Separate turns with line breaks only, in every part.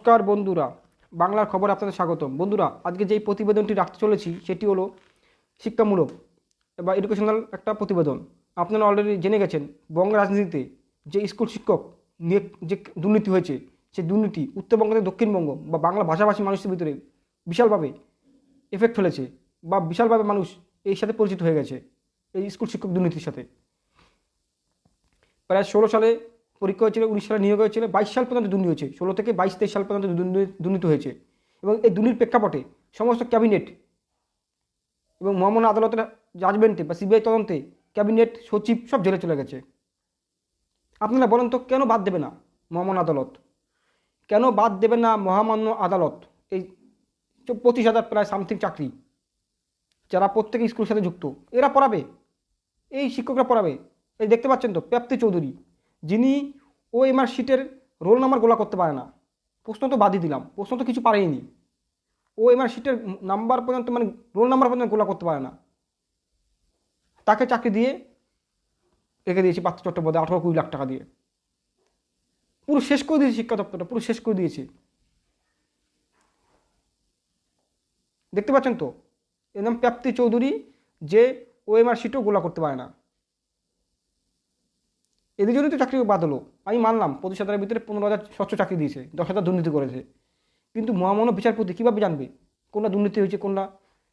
নমস্কার বন্ধুরা, বাংলার খবর আপনাদের স্বাগতম। বন্ধুরা, আজকে যেই প্রতিবেদনটি রাখতে চলেছি, সেটি হলো শিক্ষামূলক বা এডুকেশনাল একটা প্রতিবেদন। আপনারা অলরেডি জেনে গেছেন, বঙ্গ রাজনীতিতে যে স্কুল শিক্ষক নিয়ে যে দুর্নীতি হয়েছে, সেই দুর্নীতি উত্তরবঙ্গ থেকে দক্ষিণবঙ্গ বা বাংলা ভাষাভাষী মানুষের ভিতরে বিশালভাবে এফেক্ট ফেলেছে বা বিশালভাবে মানুষ এই সাথে পরিচিত হয়ে গেছে, এই স্কুল শিক্ষক দুর্নীতির সাথে। প্রায় ষোলো সালে পরীক্ষা হয়েছিল, উনিশ সালে নিয়োগ হয়েছিল, বাইশ সাল পর্যন্ত দুর্নীতি হয়েছে, ষোলো থেকে বাইশ, তেইশ সাল পর্যন্ত দুর্নীতি- হয়েছে। এবং এই দুর্নীতির প্রেক্ষাপটে সমস্ত ক্যাবিনেট এবং মহামান্য আদালতের জাজমেন্টে বা সিবিআই তদন্তে ক্যাবিনেট, সচিব সব জেলে চলে গেছে। আপনারা বলেন তো, কেন বাদ দেবে না মহামান্য আদালত? কেন বাদ দেবে না মহামান্য আদালত? এই পঁচিশ হাজার প্রায় সামথিং চাকরি। যারা প্রত্যেকে স্কুলের সাথে যুক্ত, এরা পড়াবে। এই শিক্ষকরা পড়াবে। এই দেখতে পাচ্ছেন তো প্রাপ্তি চৌধুরী। যিনি ও এমআর শিটের রোল নাম্বার গোলা করতে পারে না। প্রশ্ন তো বাদই দিলাম, প্রশ্ন তো কিছু পারেনি ও এমআর শিটের নাম্বার পর্যন্ত মানে রোল নাম্বার পর্যন্ত গোলা করতে পারে না। তাকে চাকরি দিয়ে রেখে দিয়েছি পার্থ চট্টোপাধ্যায় আঠারো কুড়ি লাখ টাকা দিয়ে। পুরো শেষ করে দিয়েছে শিক্ষা দপ্তরটা, পুরো শেষ করে দিয়েছে। দেখতে পাচ্ছেন তো? এর নাম প্রাপ্তি চৌধুরী যে ওএমআর শিটও গোলা করতে পারে না। এদের জন্যই তো চাকরি বাদ হলো আমি মানলাম পঁচিশ হাজারের ভিতরে পনেরো হাজার স্বচ্ছ চাকরি দিয়েছে, দশ হাজার দুর্নীতি করেছে। কিন্তু মহামান্য বিচারপতি কীভাবে জানবে কোনটা দুর্নীতি হয়েছে, কোনটা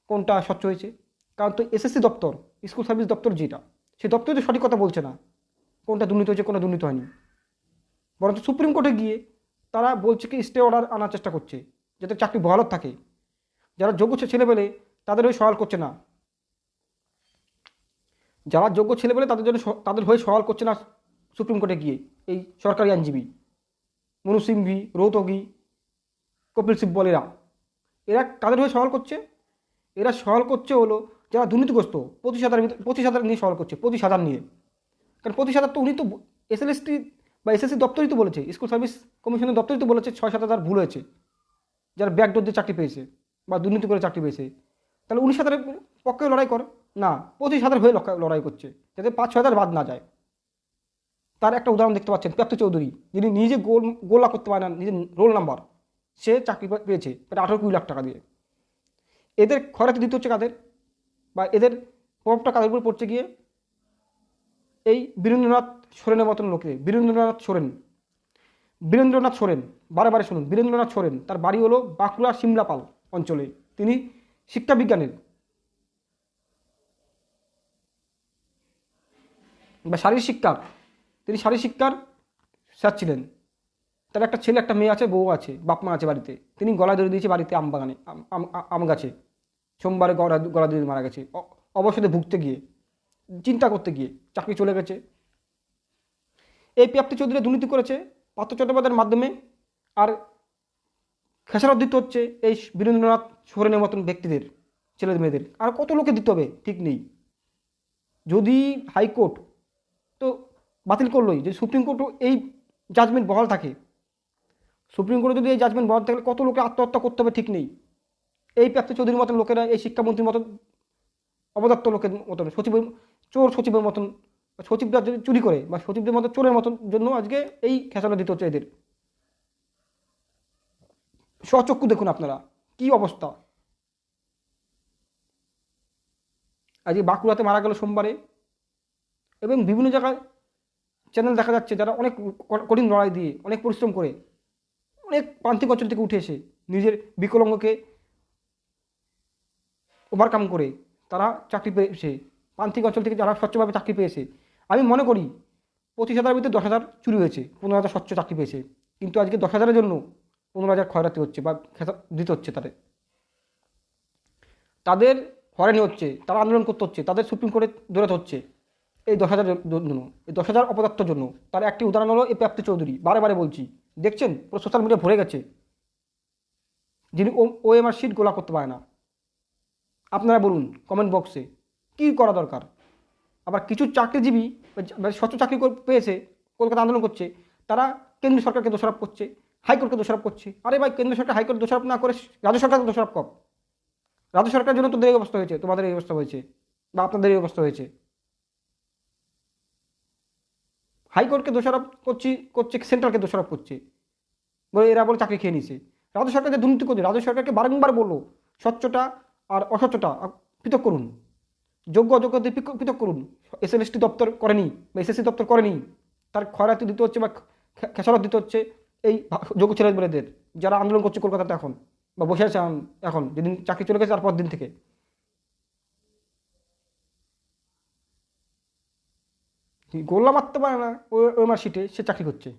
কোনটা স্বচ্ছ হয়েছে? কারণ তো এসএসসি দপ্তর, স্কুল সার্ভিস দপ্তর যেটা, সেই দপ্তরে তো সঠিক কথা বলছে না, কোনটা দুর্নীতি হয়েছে, কোনটা দুর্নীতি হয়নি। বরঞ্চ সুপ্রিম কোর্টে গিয়ে তারা বলছে কি স্টে অর্ডার আনার চেষ্টা করছে, যাতে চাকরি বহালত থাকে। যারা যোগ্য ছেলে পেলে তাদের হয়ে সওয়াল করছে না। যারা যোগ্য ছেলে পেলে তাদের জন্য স- তাদের হয়ে সওয়াল করছে না সুপ্রিম কোর্টে গিয়ে এই সরকারি আইনজীবী মনু সিংভি, রৌতগি, কপিল সিব্বল এরা এরা তাদের হয়ে সওয়াল করছে? এরা সওয়াল করছে হলো যারা দুর্নীতিগ্রস্ত, পঁচিশ হাজার পঁচিশ নিয়ে সওয়াল করছে, পঁচিশ হাজার নিয়ে। কারণ হাজার তো উনি তো এসএলএসটি বা এসএসসি দপ্তরই তো বলেছে, স্কুল সার্ভিস কমিশনের দপ্তরই তো বলেছে ছয় সাত হাজার ভুল হয়েছে। যারা ব্যাকডোর দিয়ে চাকরি পেয়েছে বা দুর্নীতি করে চাকরি পেয়েছে, তাহলে উনিশ হাজারের পক্ষে লড়াই কর। না, পঁচিশ হাজার হয়ে লড়াই করছে, যাতে পাঁচ ছ হাজার বাদ না যায়। তার একটা উদাহরণ দেখতে পাচ্ছেন প্রাপ্ত চৌধুরী, যিনি নিজে গোল, গোলা করতে পারে না, নিজের রোল নাম্বার, সে চাকরি পেয়েছে প্রায় আঠারো কুড়ি লাখ টাকা দিয়ে। এদের খরাতে দিতে হচ্ছে কাদের? বা এদের প্রভাবটা কাদের উপর পড়ছে গিয়ে? এই বীরেন্দ্রনাথ সোরেনের মতন লোকে, বীরেন্দ্রনাথ সোরেন। বীরেন্দ্রনাথ সোরেন, বারে বারে শুনুন, বীরেন্দ্রনাথ সোরেন, তার বাড়ি হলো বাঁকুড়া সিমলাপাল অঞ্চলে। তিনি শিক্ষা বিজ্ঞানের। বা শারীরিক শিক্ষার তিনি শারীরিক শিক্ষার স্যার ছিলেন। তার একটা ছেলে, একটা মেয়ে আছে, বউ আছে, বাপ মা আছে বাড়িতে। তিনি গলায় ধরে দিয়েছে বাড়িতে আম বাগানে, আম- গাছে। সোমবারে গলা গলা দিয়ে মারা গেছে। অবসাদে ভুগতে গিয়ে, চিন্তা করতে গিয়ে চাকরি চলে গেছে। এই প্রাপ্তি চৌধুরী দুর্নীতি করেছে, পার্থ চট্টোপাধ্যায়ের মাধ্যমে। আর খেসারত দিতে হচ্ছে এই বীরেন্দ্রনাথ সোরেনের মতন ব্যক্তিদের ছেলে মেয়েদের। আর কত লোকে দিতে হবে? ঠিক নেই। যদি হাইকোর্ট, তো বাতিল করলোই, যে সুপ্রিম কোর্টও এই জাজমেন্ট বহাল থাকে। সুপ্রিম কোর্টে যদি এই জাজমেন্ট বহাল থাকলে কত লোকে আত্মহত্যা করতে হবে ঠিক নেই। এই প্রাপ্তি চৌধুরীর মতন লোকেরা, এই শিক্ষামন্ত্রীর মতন অবদত্ত লোকের মতন সচিবের চোর সচিবের মতন, সচিবরা যদি চুরি করে, বা সচিবদের মতো চোরের মতন জন্য আজকে এই খেসারত দিতে হচ্ছে এদের। স্বচক্ষু দেখুন আপনারা, কি অবস্থা। আজকে বাঁকুড়াতে মারা গেল সোমবারে, এবং বিভিন্ন জায়গায় চ্যানেল দেখা যাচ্ছে যারা অনেক কঠিন লড়াই দিয়ে, অনেক পরিশ্রম করে, অনেক প্রান্তিক অঞ্চল থেকে উঠে এসে নিজের বিকলাঙ্গকে ওভারকাম করে তারা চাকরি পেয়েছে। প্রান্তিক অঞ্চল থেকে যারা স্বচ্ছভাবে চাকরি পেয়েছে। আমি মনে করি পঁচিশ হাজারের ভিতরে দশ হাজার চুরি হয়েছে, পনেরো হাজার স্বচ্ছ চাকরি পেয়েছে। কিন্তু আজকে দশ হাজারের জন্য পনেরো হাজার ক্ষয়রাতি হচ্ছে বা দিতে হচ্ছে তাদের। তাদের হয়রানি হচ্ছে, তারা আন্দোলন করতে হচ্ছে, তাদের সুপ্রিম কোর্টে দৌড়াতে হচ্ছে। এই দশ হাজার জন্য, এই দশ হাজার অপদার্থর জন্য। তার একটি উদাহরণ হলো এই প্রাপ্তি চৌধুরী, বারে বারে বলছি। দেখছেন? পুরো সোশ্যাল মিডিয়া ভরে গেছে। যিনি ও এম আর শিট গোলা করতে পারে না। আপনারা বলুন কমেন্ট বক্সে কী করা দরকার? আবার কিছু চাকরিজীবী স্বচ্ছ চাকরি পেয়েছে, কলকাতা আন্দোলন করছে, তারা কেন্দ্রীয় সরকারকে দোষারোপ করছে, হাইকোর্টকে দোষারোপ করছে। আরে ভাই কেন্দ্র সরকার হাইকোর্ট দোষারোপ না করে রাজ্য সরকারকে দোষারোপ কর রাজ্য সরকারের জন্য তোদের এই অবস্থা হয়েছে, তোমাদের এই অবস্থা হয়েছে, বা আপনাদের এই অবস্থা হয়েছে। হাইকোর্টকে দোষারোপ করছি, করছে, সেন্ট্রালকে দোষারোপ করছে। বলে এরা বলে চাকরি খেয়ে নিছে রাজ্য সরকার যে দুর্নীতি করছে। রাজ্য সরকারকে বারংবার বলল স্বচ্ছটা আর অস্বচ্ছতা পৃথক করুন। যোগ্য অযোগ্যদের পৃথক করুন। এস এল দপ্তর করেনি বা এসএসসি দপ্তর করেনি। তার খয়রাতি দিতে হচ্ছে বা খেসারত দিতে হচ্ছে এই যোগ্য ছেলেমেয়েদের। যারা আন্দোলন করছে কলকাতাতে এখন বা বসে আছে এখন, যেদিন চাকরি চলে গেছে তারপর দিন থেকে। গোল্লা মারতে পারে না ওই ওই মার্কশিটে সে চাকরি করছে।